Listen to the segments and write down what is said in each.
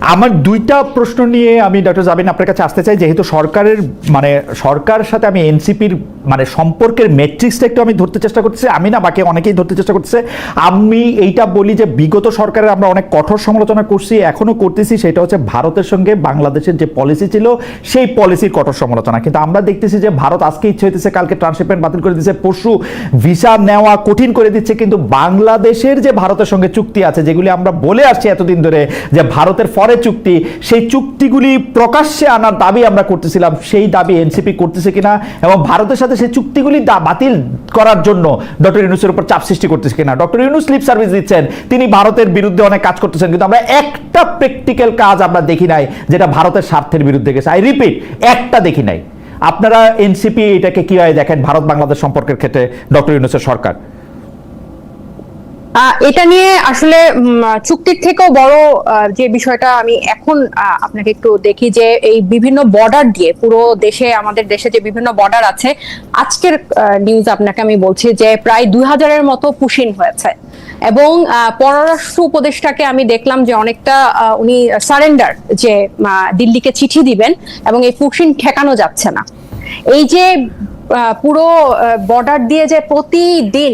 আমার দুইটা প্রশ্ন নিয়ে আমি ডক্টর জাবিন আপনার কাছে আসতে চাই, যেহেতু সরকারের মানে সরকারের সাথে আমি এনসিপির মানে সম্পর্কের ম্যাট্রিক্সটা একটু আমি ধরতে চেষ্টা করতেছি, আমি না বাকি অনেকেই ধরতে চেষ্টা করতেছে। আমি এইটা বলি যে বিগত সরকারের আমরা অনেক কঠোর সমালোচনা করছি, এখনও করতেছি, সেটা হচ্ছে ভারতের সঙ্গে বাংলাদেশের যে পলিসি ছিল, সেই পলিসির কঠোর সমালোচনা। কিন্তু আমরা দেখতেছি যে ভারত আজকে ইচ্ছে হইতেছে, কালকে ট্রান্সশিপমেন্ট বাতিল করে দিচ্ছে পরশু ভিসা নেওয়া কঠিন করে দিচ্ছে, কিন্তু বাংলাদেশের যে ভারতের সঙ্গে চুক্তি আছে, যেগুলি আমরা বলে আসছি এতদিন ধরে, যে ভারতের ফরে চুক্তি, সেই চুক্তিগুলি প্রকাশ্যে আনার দাবি আমরা করতেছিলাম, সেই দাবি এনসিপি করতেছে কিনা এবং ভারতের সাথে সেই চুক্তিগুলি বাতিল করার জন্য ডক্টর ইউনুসের উপর চাপ সৃষ্টি করতেছে কিনা। ডক্টর ইউনুস লিপ সার্ভিস দিচ্ছেন, তিনি ভারতের বিরুদ্ধে অনেক কাজ করতেছেন, কিন্তু আমরা একটা প্র্যাকটিক্যাল কাজ আমরা দেখি নাই, যেটা ভারতের স্বার্থের বিরুদ্ধে গেছে। আই রিপিট একটা দেখি নাই। আপনারা এনসিপি এটাকে কীভাবে দেখেন ভারত বাংলাদেশ সম্পর্কের ক্ষেত্রে ডক্টর ইউনুসের সরকার? এটা নিয়ে আসলে চুক্তির থেকেও বড় যে বিষয়টা আমি এখন আপনাকে একটু দেখি যে এই বিভিন্ন বর্ডার দিয়ে পুরো দেশে, আমাদের দেশে যে বিভিন্ন বর্ডার আছে, আজকের নিউজ আপনাকে আমি বলছি যে প্রায় দুই হাজারের মতো পুশিন হয়েছে। এবং পররাষ্ট্র উপদেষ্টাকে আমি দেখলাম যে অনেকটা উনি সারেন্ডার যে দিল্লিকে চিঠি দিবেন এবং এই পুশিন ঠেকানো যাচ্ছে না। এই যে পুরো বর্ডার দিয়ে যে প্রতিদিন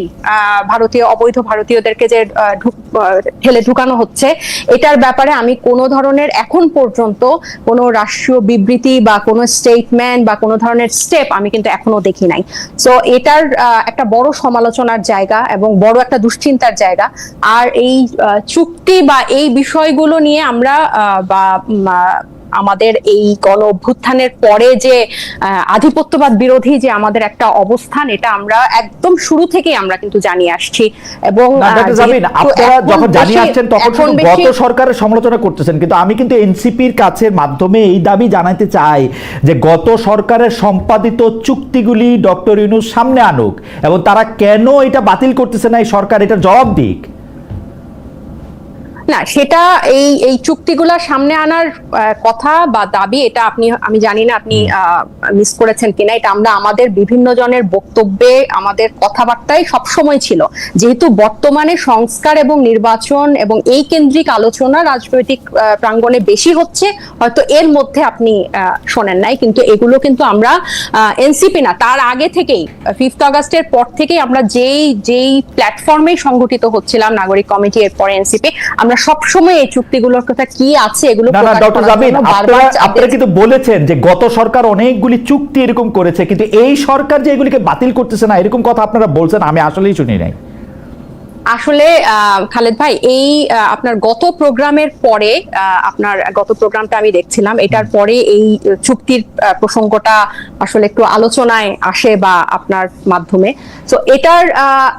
ভারতীয়, অবৈধ ভারতীয়দেরকে যে ঠেলে ঢুকানো হচ্ছে, এটার ব্যাপারে আমি কোনো ধরনের এখন পর্যন্ত কোনো রাষ্ট্রীয় বিবৃতি বা কোনো স্টেটমেন্ট বা কোনো ধরনের স্টেপ আমি কিন্তু এখনও দেখি নাই। সো এটার একটা বড় সমালোচনার জায়গা এবং বড় একটা দুশ্চিন্তার জায়গা। আর এই চুক্তি বা এই বিষয়গুলো নিয়ে আমরা বা আমাদের এই গণ অভ্যুত্থানের পরে যে আধিপত্যবাদ বিরোধী যে আমাদের একটা অবস্থান এটা আমরা একদম শুরু থেকেই আমরা কিন্তু জানিয়ে আসছি। এবং আপনারা যখন জানিয়ে আসছেন তখন শুধু গত সরকারের সমালোচনা করতেছেন কিন্তু আমি কিন্তু এনসিপির কাছের মাধ্যমে এই দাবি জানাতে চাই যে গত সরকারের সম্পাদিত চুক্তিগুলি ডক্টর ইউনুস সামনে আনুক এবং তারা কেন এটা বাতিল করতেছে না এই সরকার? এটা জবাব দিক। না সেটা এই এই চুক্তিগুলা সামনে আনার কথা বা দাবি এটা আপনি আমি জানি না আপনি মিস করেছেন কিনা এটা আমরা আমাদের বিভিন্ন জনের বক্তব্যে আমাদের কথাবার্তায় সবসময় ছিল। যেহেতু বর্তমানে সংস্কার এবং নির্বাচন এবং এই কেন্দ্রিক আলোচনা রাজনৈতিক প্রাঙ্গণে বেশি হচ্ছে হয়তো এর মধ্যে আপনি আহ, শোনেন নাই কিন্তু এগুলো কিন্তু আমরা এনসিপি না তার আগে থেকেই ফিফথ আগস্টের পর থেকেই আমরা যেই যেই প্ল্যাটফর্মে সংগঠিত হচ্ছিলাম নাগরিক কমিটি এরপরে এনসিপি আমরা সবসময় এই চুক্তিগুলোর কথা কি আছে এগুলো না না ডক্টর জাবিন আপনারা আপনারা কিন্তু বলেছেন যে গত সরকার অনেকগুলি চুক্তি এরকম করেছে কিন্তু এই সরকার যে এগুলিকে বাতিল করতেছে না এরকম কথা আপনারা বলছেন আমি আসলেই শুনি নাই। আসলে আহ, খালেদ ভাই এই আপনার গত প্রোগ্রামের পরে আপনার গত প্রোগ্রামটা আমি দেখছিলাম এটার পরে এই চুক্তির প্রসঙ্গটা আসলে একটু আলোচনায় আসে বা আপনার মাধ্যমে। তো এটার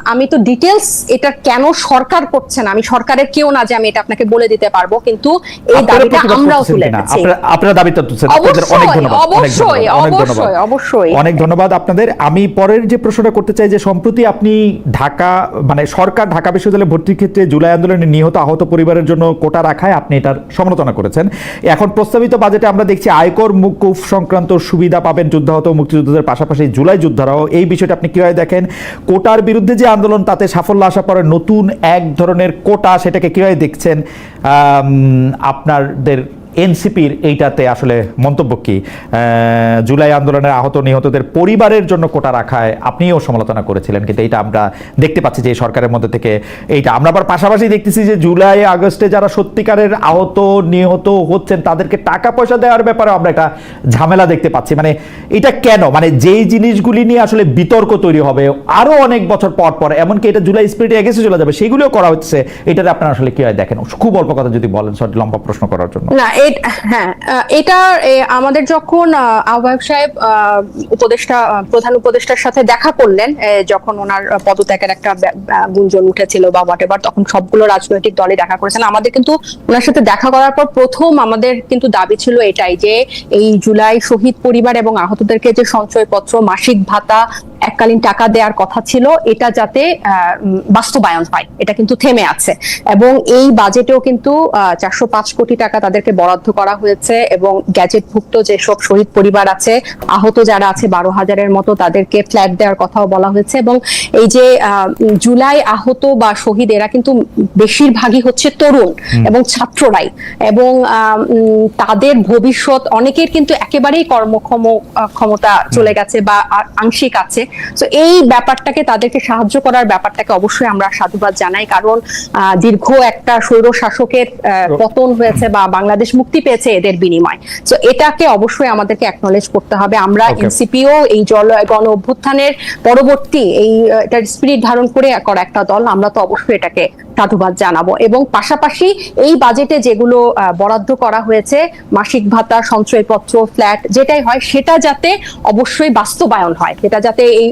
আমি তো ডিটেলস এটা কেন সরকার করছে না? আমি সরকারের কেউ না যে আমি এটা আপনাকে বলে দিতে পারব কিন্তু এই দাবিটা আমরাও তুলে আপনারা- দাবিটা তুলছেন আপনাদের অনেক ধন্যবাদ অবশ্যই। অবশ্যই, অবশ্যই। অনেক ধন্যবাদ আপনাদের। আমি পরের যে প্রশ্নটা করতে চাই যে সম্প্রতি আপনি ঢাকা মানে সরকার ঢাকা বিশ্ববিদ্যালয়ে ভর্তির ক্ষেত্রে জুলাই আন্দোলনে নিহত আহত পরিবারের জন্য কোটা রাখায় আপনি এটার সমালোচনা করেছেন। এখন প্রস্তাবিত বাজেটে আমরা দেখছি আয়কর মুকুফ সংক্রান্ত সুবিধা পাবেন যুদ্ধাহত মুক্তিযোদ্ধাদের পাশাপাশি জুলাই যোদ্ধারাও। এই বিষয়টা আপনি কীভাবে দেখেন? কোটার বিরুদ্ধে যে আন্দোলন, তাতে সাফল্য আসা পরে নতুন এক ধরনের কোটা সেটাকে কীভাবে দেখছেন আপনাদের এনসিপির এইটাতে আসলে মন্তব্য কি? জুলাই আন্দোলনের আহত নিহতদের পরিবারের জন্য কোটা রাখায় আপনিও সমালোচনা করেছিলেন, কিন্তু এইটা আমরা দেখতে পাচ্ছি যে সরকারের মধ্যে থেকে এইটা। আমরা আবার পাশাপাশি দেখতেছি যে জুলাই, আগস্টে যারা সত্যিকারের আহত, নিহত হচ্ছেন, তাদেরকে টাকা পয়সা দেওয়ার ব্যাপারে আমরা একটা ঝামেলা দেখতে পাচ্ছি। মানে এটা কেন? মানে যেই জিনিসগুলি নিয়ে আসলে বিতর্ক তৈরি হবে আরও অনেক বছর পর পর, এমনকি এটা জুলাই স্পিরিটে এগেছে চলে যাবে, সেগুলিও করা হচ্ছে। এটাতে আপনারা আসলে কি হয় দেখেন? খুব অল্প কথা যদি বলেন, সরি, লম্বা প্রশ্ন করার জন্য। না হ্যাঁ এটা আমাদের যখন আহ, আহ্বায়ক সাহেব উপদেষ্টা প্রধান উপদেষ্টার সাথে দেখা করলেন যখন ওনার পদত্যাগের একটা গুঞ্জন উঠেছিল বা হোয়াট তখন সবগুলো রাজনৈতিক দলে দেখা করেছেন। আমাদের কিন্তু ওনার সাথে দেখা করার পর প্রথম আমাদের কিন্তু দাবি ছিল এটাই যে এই জুলাই শহীদ পরিবার এবং আহতদেরকে যে সঞ্চয়পত্র মাসিক ভাতা এককালীন টাকা দেওয়ার কথা ছিল এটা যাতে বাস্তবায়ন হয়। এটা কিন্তু থেমে আছে। এবং এই বাজেটেও কিন্তু চারশো পাঁচ কোটি টাকা তাদেরকে বরাদ্দ বরাদ্দ করা হয়েছে এবং গ্যাজেটভুক্ত যেসব শহীদ পরিবার আছে আহত যারা আছে বারো হাজারের মতো তাদেরকে ফ্ল্যাট দেওয়ার কথাও বলা হয়েছে এবং এই যে জুলাই আহত বা শহীদ এরা কিন্তু বেশিরভাগই হচ্ছে তরুণ এবং ছাত্ররাই এবং তাদের ভবিষ্যৎ অনেকের কিন্তু একেবারেই কর্মক্ষম ক্ষমতা চলে গেছে বা আংশিক আছে। তো এই ব্যাপারটাকে তাদেরকে সাহায্য করার ব্যাপারটাকে অবশ্যই আমরা সাধুবাদ জানাই কারণ আহ, দীর্ঘ একটা স্বৈর শাসকের পতন হয়েছে বা বাংলাদেশ মুক্তি পেয়েছে এদের বিনিময়। তো এটাকে অবশ্যই আমাদেরকে অ্যাকনলেজ করতে হবে। আমরা এনসিপিও এই জল গণ অভ্যুত্থানের পরবর্তী এই এটার স্পিরিট ধারণ করে করা একটা দল। আমরা তো অবশ্যই এটাকে সাধুবাদ জানাব। এবং পাশাপাশি এই বাজেটে যেগুলো বরাদ্দ করা হয়েছে মাসিক ভাতা সঞ্চয়পত্র ফ্ল্যাট যেটাই হয় সেটা যাতে অবশ্যই বাস্তবায়ন হয়। সেটা যাতে এই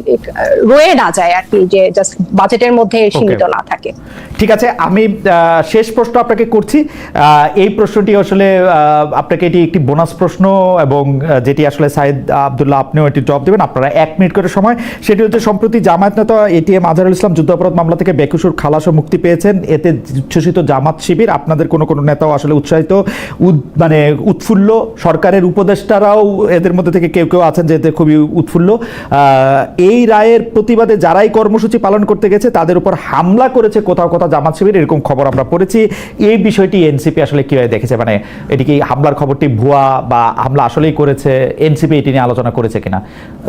রয়ে না যায় আর কি যে জাস্ট বাজেটের মধ্যে সীমিত না থাকে। ঠিক আছে আমি শেষ প্রশ্ন আপনাকে করছি। আহ, এই প্রশ্নটি আসলে আপনাকে এটি একটি বোনাস প্রশ্ন এবং যেটি আসলে সাইদ আবদুল্লাহ আপনিও এটি জবাব দেবেন। আপনারা এক মিনিট করে সময় সেটি হচ্ছে সম্প্রতি জামায়াত নেতা এটিএম আজহারুল ইসলাম যুদ্ধাপরাধ মামলা থেকে বেকুসুর খালাসও মুক্তি পেয়েছেন। এতে উচ্ছ্বসিত জামাত শিবির আপনাদের কোনো কোনো নেতাও আসলে উৎসাহিত মানে উৎফুল্ল। সরকারের উপদেষ্টারাও এদের মধ্যে থেকে কেউ কেউ আছেন যেতে খুবই উৎফুল্ল। এই রায়ের প্রতিবাদে যারাই কর্মসূচি পালন করতে গেছে তাদের উপর হামলা করেছে কোথাও কোথাও জামাত শিবির এরকম খবর আমরা পড়েছি। এই বিষয়টি এনসিপি আসলে কীভাবে দেখেছে? মানে এটি কি হামলার খবরটি ভুয়া বা হামলা আসলেই করেছে? এনসিপি এটি নিয়ে আলোচনা করেছে কিনা?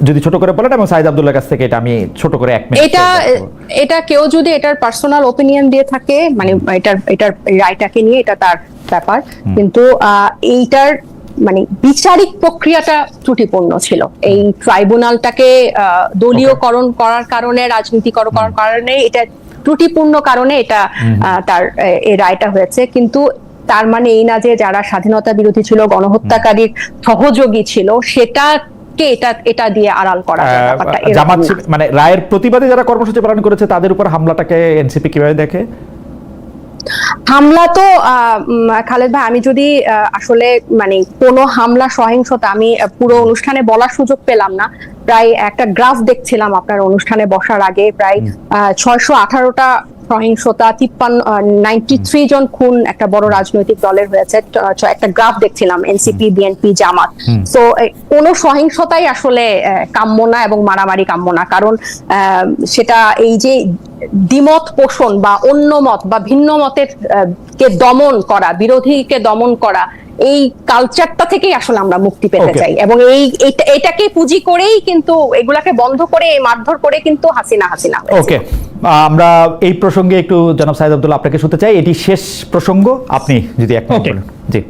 যদি ছোট করে বলেন এবং সাইদ আবদুল্লাহ কাছ থেকে এটা আমি ছোট করে এক মিনিট এটা এটা কেউ যদি এটার পার্সোনাল ওপিনিয়ন দিয়ে থাকে মানে এটার এটার রায়টাকে নিয়ে এটা তার ব্যাপার। কিন্তু এইটার মানে বিচারিক প্রক্রিয়াটা ত্রুটিপূর্ণ ছিল। এই ট্রাইব্যুনালটাকে আহ, দলীয়করণ করার কারণে রাজনীতিকরণ করার কারণে এটা ত্রুটিপূর্ণ কারণে এটা তার এই রায়টা হয়েছে। কিন্তু তার মানে এই না যে যারা স্বাধীনতা বিরোধী ছিল গণহত্যাকারীর সহযোগী ছিল সেটাকে এটা এটা দিয়ে আড়াল করা মানে রায়ের প্রতিবাদে যারা কর্মসূচি পালন করেছে তাদের উপর হামলাটাকে এনসিপি কীভাবে দেখে? হামলা তো আহ, খালেদ ভাই আমি যদি আহ, আসলে মানে কোনো হামলা সহিংসতা আমি পুরো অনুষ্ঠানে বলার সুযোগ পেলাম না। প্রায় একটা গ্রাফ দেখছিলাম আপনার অনুষ্ঠানে বসার আগে প্রায় ছয়শো আঠারোটা সহিংসতা তিপ্পান্ন নাইনটি থ্রি জন খুন একটা বড় রাজনৈতিক দলের হয়েছে একটা গ্রাফ দেখছিলাম এনসিপি বিএনপি জামাত। তো কোনো সহিংসতাই আসলে কাম্য না এবং মারামারি কাম্য না। কারণ সেটা এই যে দ্বিমত পোষণ বা অন্য মত বা ভিন্ন মতের কে দমন করা বিরোধীকে দমন করা এই কালচারটা থেকেই আসলে আমরা মুক্তি পেতে চাই। এবং এই এটাকে পুঁজি করেই কিন্তু এগুলাকে বন্ধ করে এই মারধর করে কিন্তু হাসিনা হাসিনা ওকে আমরা এই প্রসঙ্গে একটু জনাব সাইদ আব্দুল্লাহ আপনাকে শুনতে চাই। এটি শেষ প্রসঙ্গ। আপনি যদি এক মিনিট বলেন। জি।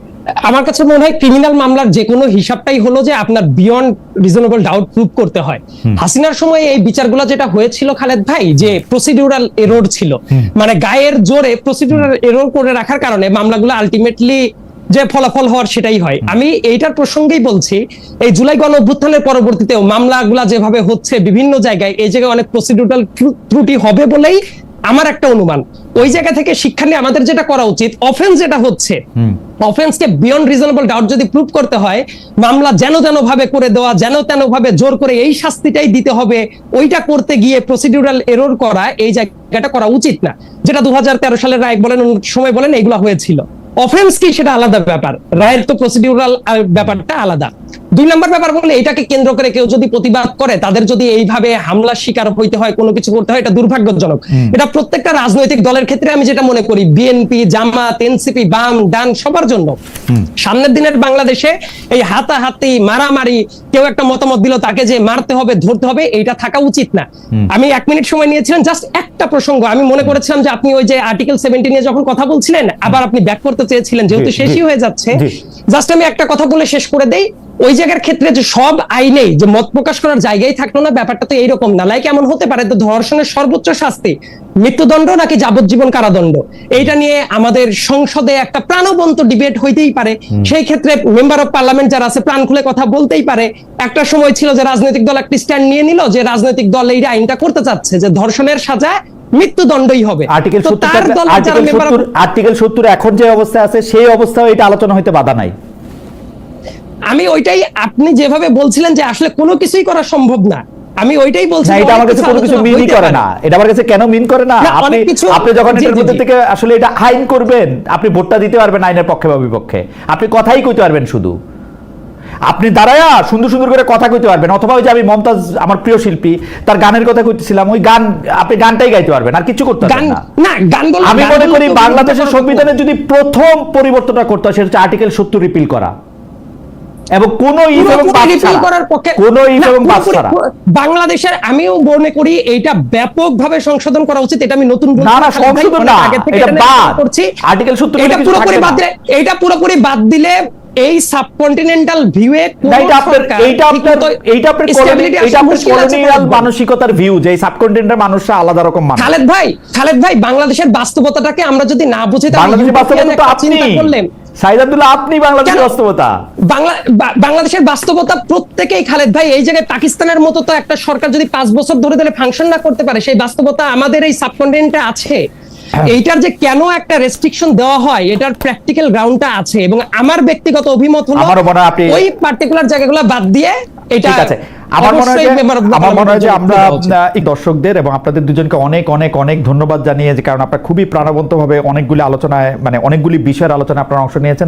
আমার কাছে মনে হয় ক্রিমিনাল মামলার যে কোনো হিসাবটাই হলো যে আপনার বিয়ন্ড রিজনেবল ডাউট প্রুভ করতে হয়। হাসিনার সময় এই বিচারগুলো যেটা হয়েছিল খালেদ ভাই যে প্রসিডিউরাল এরর ছিল মানে গায়ের জোরে প্রসিডিউরাল এরর করে রাখার কারণে মামলাগুলো আলটিমেটলি যে ফলাফল হওয়ার সেটাই হয়। আমি এইটার প্রসঙ্গেই বলছি এই জুলাই গণ অভ্যুত্থানের পরবর্তীতেও মামলাগুলা যেভাবে হচ্ছে বিভিন্ন জায়গায় এই জায়গায় অনেক প্রসিডিউরাল ত্রুটি হবে বলেই আমার একটা অনুমান। ওই জায়গা থেকে শিক্ষা নিয়ে আমাদের যেটা করা উচিত অফেন্স যেটা হচ্ছে অফেন্সকে বিয়ন্ড রিজনেবল ডাউট যদি প্রুভ করতে হয় মামলা যেন তেন ভাবে করে দেওয়া যেন তেন ভাবে জোর করে এই শাস্তিটাই দিতে হবে ওইটা করতে গিয়ে প্রসিডিউরাল এরর করা এই জায়গাটা করা উচিত না। যেটা দু হাজার তেরো সালের রায় বলেন সময় বলেন এগুলো হয়েছিল। অফেন্স কি সেটা আলাদা ব্যাপার। রায়ের তো প্রসিডিউরাল ব্যাপারটা আলাদা। দুই নম্বর ব্যাপার বললে এটাকে কেন্দ্র করে কেউ যদি প্রতিবাদ করে তাদের যদি এইভাবে হামলার শিকার হইতে হয় কোনো কিছু করতে হয় এটা দুর্ভাগ্যজনক। এটা প্রত্যেকটা রাজনৈতিক দলের ক্ষেত্রে আমি যেটা মনে করি বিএনপি জামাত এনসিপি বাম ডান সবার জন্য। সামনের দিনের বাংলাদেশে এই হাতাহাতি মারামারি কেউ একটা মতামত দিল তাকে যে মারতে হবে ধরতে হবে এইটা থাকা উচিত না। আমি এক মিনিট সময় নিয়েছিলাম জাস্ট একটা প্রসঙ্গ। আমি মনে করেছিলাম যে আপনি ওই যে আর্টিকেল সেভেন্টি নিয়ে যখন কথা বলছিলেন আবার আপনি ব্যাক করতে চেয়েছিলেন যেহেতু। শেষই হয়ে যাচ্ছে। জাস্ট আমি একটা কথা বলে শেষ করে দেই। ওই জায়গার ক্ষেত্রে যে সব আইনেই যে মত প্রকাশ করার জায়গায় থাকল না ব্যাপারটা তো এইরকম না। লাইক এমন হতে পারে তো ধর্ষণের সর্বোচ্চ শাস্তি মৃত্যুদণ্ড নাকি যাবজ্জীবন কারাদণ্ড? এইটা নিয়ে আমাদের সংসদে একটা প্রাণবন্ত ডিবেট হইতেই পারে। সেই ক্ষেত্রে মেম্বার অফ পার্লামেন্ট যারা আছে প্রাণ খুলে কথা বলতেই পারে। একটা সময় ছিল যে রাজনৈতিক দল একটি স্ট্যান্ড নিয়ে নিল যে রাজনৈতিক দল এই আইনটা করতে চাচ্ছে যে ধর্ষণের সাজা মৃত্যুদণ্ডই হবে। আর্টিকেল আর্টিকেল সত্তর এখন যে অবস্থা আছে সেই অবস্থাও এটা আলোচনা হইতে বাধা নাই। আমি ওইটাই আপনি যেভাবে বলছিলেন যে আসলে কোনো কিছুই করা সম্ভব না আমি ওইটাই বলছি এটা আমার কাছে কোনো কিছু মিনই করে না। এটা আমার কাছে কেন মিন করে না? আপনি আপনি যখন এটার মধ্যে থেকে আসলে এটা আইন করবেন আপনি ভোটটা দিতে পারবেন আইনের পক্ষে বা বিপক্ষে। আপনি কথাই কইতে পারবেন শুধু। আপনি দাঁড়ায়া সুন্দর সুন্দর করে কথা কইতে পারবেন অথবা ওই যে আমি মমতাজ আমার প্রিয় শিল্পী তার গানের কথা কইতেছিলাম ওই গান আপনি গানটাই গাইতে পারবেন আর কিছু করতে পারবেন না। না গান আমি মনে করি বাংলাদেশের সংবিধানে যদি প্রথম পরিবর্তনটা করতে হয় সেটা হচ্ছে আর্টিকেল সত্তর রিপিল করা। এবং কোন ইফ এবং করার পক্ষে কোন ইফ এবং ছাড়া। বাংলাদেশের আমিও মনে করি এইটা ব্যাপকভাবে সংশোধন করা উচিত এটা আমি নতুন না, না, সংশোধন না, এটা বাদ। করছি। আর্টিকেল 70 এটা পুরোপুরি বাদ দিলে এইটা পুরোপুরি বাদ দিলে এই সাবকন্টিনেন্টাল ভিউয়ে এটা আপনার এইটা আপনার এইটা আপনার এইটা আপনার কলোনিয়াল মানসিকতার ভিউ যে সাবকন্টিনেন্টের মানুষরা আলাদা রকম মানুষ। খালেদ ভাই খালেদ ভাই বাংলাদেশের বাস্তবতাটাকে আমরা যদি না বুঝি তাহলে বাংলাদেশের বাস্তবতা তো আপনি। আপনি বাংলাদেশের বাস্তবতা? বাংলাদেশের বাস্তবতা প্রত্যেকেই খালেদ ভাই এই জায়গায় পাকিস্তানের মতো তো একটা সরকার যদি পাঁচ বছর ধরে ধরে ফাংশন না করতে পারে সেই বাস্তবতা আমাদের এই সাবকন্টিনেন্টে আছে। হ্যাঁ। এইটার যে কেন একটা রেস্ট্রিকশন দেওয়া হয় এটার প্র্যাকটিক্যাল গ্রাউন্ডটা আছে এবং আমার ব্যক্তিগত অভিমত হলো ওই পার্টিকুলার জায়গাগুলো বাদ দিয়ে এটা ঠিক আছে। আমার মনে হয় আমার মনে হয় যে আমরা দর্শকদের এবং আপনাদের দুজনকে অনেক অনেক অনেক ধন্যবাদ জানিয়ে যে কারণ আপনারা খুবই প্রাণবন্ত ভাবে অনেকগুলি আলোচনায় মানে অনেকগুলি বিষয়ের আলোচনায় আপনারা অংশ নিয়েছেন।